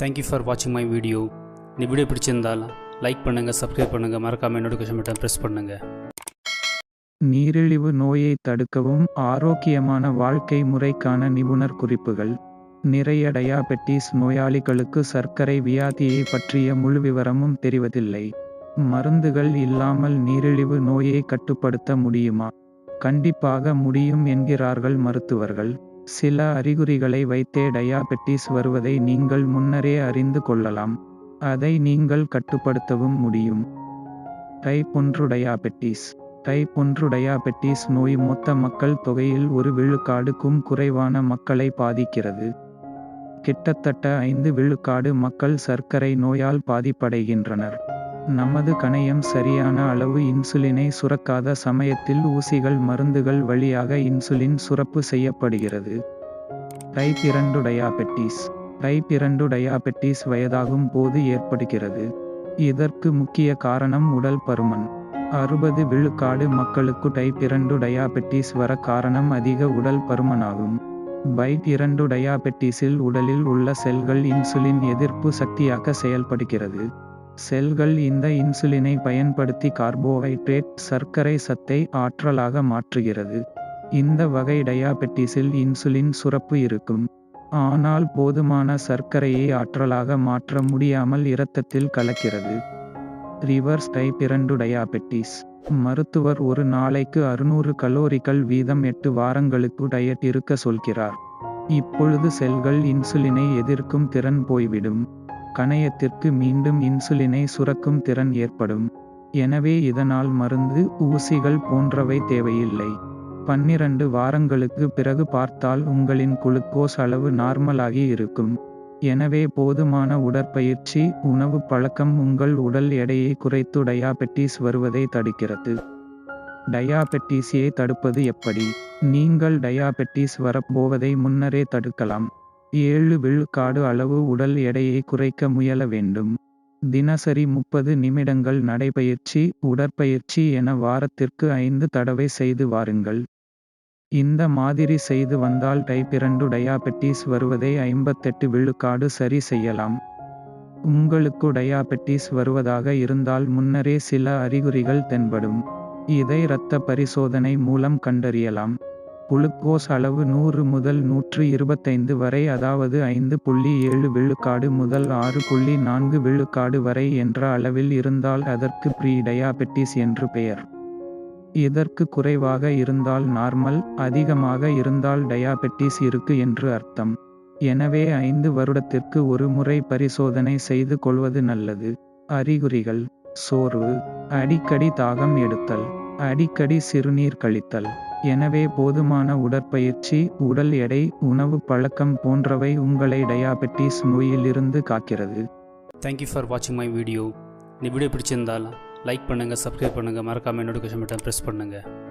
Thank you for வாட்சிங் my video இந்த video பிடிச்சிருந்தால் லைக் பண்ணுங்கள் சப்ஸ்கிரைப் பண்ணுங்கள் மறக்காமல் நோட்டிஃபிகேஷன் பட்டன் ப்ரெஸ் பண்ணுங்கள் நீரிழிவு நோயை தடுக்கவும் ஆரோக்கியமான வாழ்க்கை முறைக்கான நிபுணர் குறிப்புகள். நிறைய டயாபெட்டிஸ் நோயாளிகளுக்கு சர்க்கரை வியாதியை பற்றிய முழு விவரமும் தெரிவதில்லை. மருந்துகள் இல்லாமல் நீரிழிவு நோயை கட்டுப்படுத்த முடியுமா? கண்டிப்பாக முடியும் என்கிறார்கள் மருத்துவர்கள். சில அறிகுறிகளை வைத்தே டயாபெட்டிஸ் வருவதை நீங்கள் முன்னரே அறிந்து கொள்ளலாம். அதை நீங்கள் கட்டுப்படுத்தவும் முடியும். டைப் ஒன்று டயாபெட்டிஸ் டைப் ஒன்று டயாபெட்டிஸ் நோய் மொத்த மக்கள் தொகையில் ஒரு விழுக்காடுக்கும் குறைவான மக்களை பாதிக்கிறது. கிட்டத்தட்ட ஐந்து விழுக்காடு மக்கள் சர்க்கரை நோயால் பாதிப்படைகின்றனர். நமது கணையம் சரியான அளவு இன்சுலினை சுரக்காத சமயத்தில் ஊசிகள் மருந்துகள் வழியாக இன்சுலின் சுரப்பு செய்யப்படுகிறது. டைப் இரண்டு டயாபெட்டிஸ் டைப் இரண்டு டயாபெட்டிஸ் வயதாகும் போது ஏற்படுகிறது. இதற்கு முக்கிய காரணம் உடல் பருமன். அறுபது விழுக்காடு மக்களுக்கு டைப் இரண்டு டயாபெட்டிஸ் வர காரணம் அதிக உடல் பருமனாகும். பைட் இரண்டு டயாபெட்டிஸில் உடலில் உள்ள செல்கள் இன்சுலின் எதிர்ப்பு சக்தியாக செயல்படுகிறது. செல்கள் இந்த இன்சுலினை பயன்படுத்தி கார்போஹைட்ரேட் சர்க்கரை சத்தை ஆற்றலாக மாற்றுகிறது. இந்த வகை டயாபெட்டிஸில் இன்சுலின் சுரப்பு இருக்கும். ஆனால் போதுமான சர்க்கரையை ஆற்றலாக மாற்ற முடியாமல் இரத்தத்தில் கலக்கிறது. ரிவர்ஸ் டைப் இரண்டு டயாபெட்டிஸ். மருத்துவர் ஒரு நாளைக்கு அறுநூறு கலோரிகள் வீதம் எட்டு வாரங்களுக்கு டயட் இருக்க சொல்கிறார். இப்பொழுது செல்கள் இன்சுலினை எதிர்க்கும் திறன் போய்விடும். கணையத்திற்கு மீண்டும் இன்சுலினை சுரக்கும் திறன் ஏற்படும். எனவே இதனால் மருந்து ஊசிகள் போன்றவை தேவையில்லை. பன்னிரண்டு வாரங்களுக்கு பிறகு பார்த்தால் உங்களின் குளுக்கோஸ் அளவு நார்மலாகி இருக்கும். எனவே போதுமான உடற்பயிற்சி உணவு பழக்கம் உங்கள் உடல் எடையை குறைத்து டயாபெட்டிஸ் வருவதை தடுக்கிறது. டயாபெட்டிஸை தடுப்பது எப்படி? நீங்கள் டயாபெட்டிஸ் வரப்போவதை முன்னரே தடுக்கலாம். ஏழு விழுக்காடு அளவு உடல் எடையை குறைக்க முயல வேண்டும். தினசரி முப்பது நிமிடங்கள் நடைபயிற்சி உடற்பயிற்சி என வாரத்திற்கு ஐந்து தடவை செய்து வாருங்கள். இந்த மாதிரி செய்து வந்தால் டைப் இரண்டு டயாபெட்டிஸ் வருவதை ஐம்பத்தெட்டு விழுக்காடு சரி செய்யலாம். உங்களுக்கு டயாபெட்டிஸ் வருவதாக இருந்தால் முன்னரே சில அறிகுறிகள் தென்படும். இதை இரத்த பரிசோதனை மூலம் கண்டறியலாம். குளுக்கோஸ் அளவு நூறு முதல் நூற்று இருபத்தைந்து வரை அதாவது ஐந்து புள்ளி ஏழு விழுக்காடு முதல் ஆறு புள்ளி நான்கு விழுக்காடு வரை என்ற அளவில் இருந்தால் அதற்கு ப்ரீ டயாபெட்டிஸ் என்று பெயர். இதற்கு குறைவாக இருந்தால் நார்மல் அதிகமாக இருந்தால் டயாபெட்டிஸ் இருக்கு என்று அர்த்தம். எனவே ஐந்து வருடத்திற்கு ஒரு முறை பரிசோதனை செய்து கொள்வது நல்லது. அறிகுறிகள் சோர்வு அடிக்கடி தாகம் எடுத்தல் அடிக்கடி சிறுநீர் கழித்தல். எனவே போதுமான உடற்பயிற்சி உடல் எடை உணவு பழக்கம் போன்றவை உங்களை டயாபெட்டிஸ் நோயிலிருந்து காக்கிறது. தேங்க்யூ ஃபார் வாட்சிங் மை வீடியோ இந்த வீடியோ பிடிச்சிருந்தால் லைக் பண்ணுங்கள் சப்ஸ்கிரைப் பண்ணுங்கள் மறக்காமல் நோட்டிஃபிகேஷன் பட்டன் ப்ரெஸ் பண்ணுங்கள்